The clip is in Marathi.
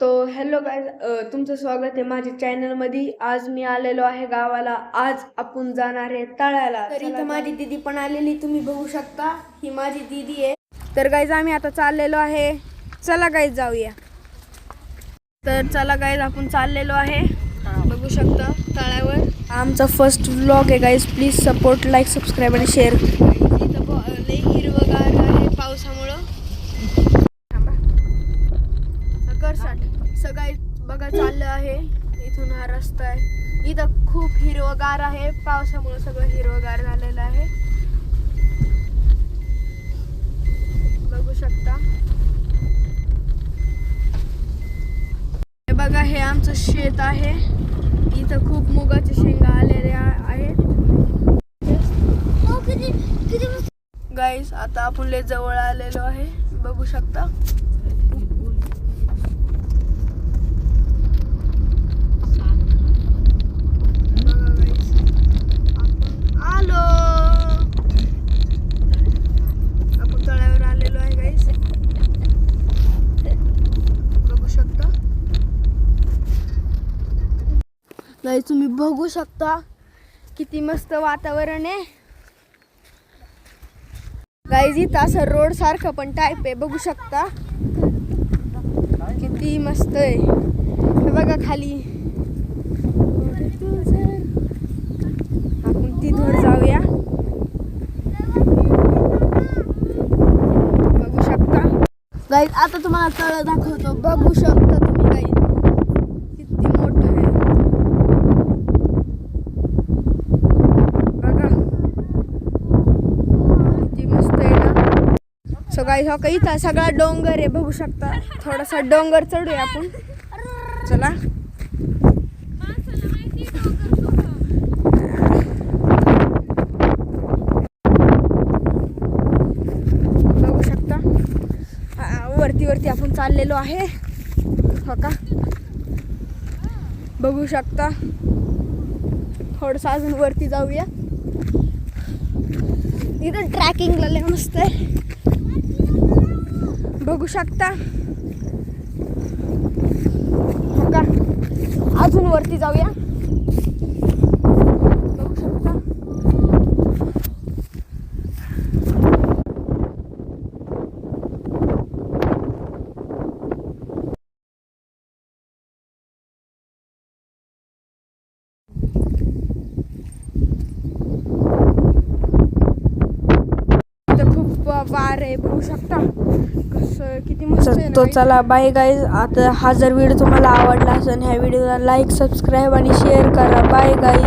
तो हॅलो गाय तुमचं स्वागत आहे माझ्या चॅनलमध्ये आज मी आलेलो आहे गावाला. आज आपण जाणार आहे तळ्याला. तर इथं माझी दिदी पण आलेली तुम्ही बघू शकता. ही माझी दिदी आहे. तर गाईज आम्ही आता चाललेलो आहे. चला गाईज जाऊया. तर चला गाईज आपण चाललेलो आहे. बघू शकता तळ्यावर. आमचा फर्स्ट व्लॉग आहे guys please support like subscribe आणि शेअर हिरवगार आहे पावसामुळं थांबा सकरसाट सगळं बघा चाललं आहे. इथून हा रस्ता आहे. इथं खूप हिरवगार आहे. पावसामुळे सगळं हिरवगार झालेलं आहे. बघू शकता. हे बघा हे आमचं शेत आहे. इथं खूप मुगाचे शेंगा आलेले आहेत. गाईस आता आपण लय जवळ आलेलो आहे. बघू शकता बघा guys, आपण आलो आपण तळ्यावर आलेलो आहे गाईस बघू शकता गाई तुम्ही बघू शकता किती मस्त वातावरण आहे. गाईज इथं असं रोड सारखं पण टाईप आहे बघू शकता. किती मस्त आहे. हे बघा खाली. आपण तिथून जाऊया. बघू शकता. गाईज आता तुम्हाला तळ दाखवतो. बघू शकता तुम्ही गाईज किती मोठं आहे बघा किती मस्त आहे ना सो गाईज हो का इथं सगळा डोंगर आहे बघू शकता. थोडासा डोंगर चढूया आपण. चला. बघू शकता. वरती वरती आपण चाललेलो आहे. हो का? बघू शकता. थोडंसं अजून वरती जाऊया. इथं ट्रॅकिंगला लय मस्त आहे. बघू शकता. हो का अजून वरती जाऊया. बघू शकता. खूप वार आहे बघू शकता. कसं किती मस्त आहे ना तो. चला बाय गाईज आता हा जर व्हिडिओ तुम्हाला आवडला असेल ह्या व्हिडिओला लाईक सबस्क्राईब आणि शेअर करा. Bye guys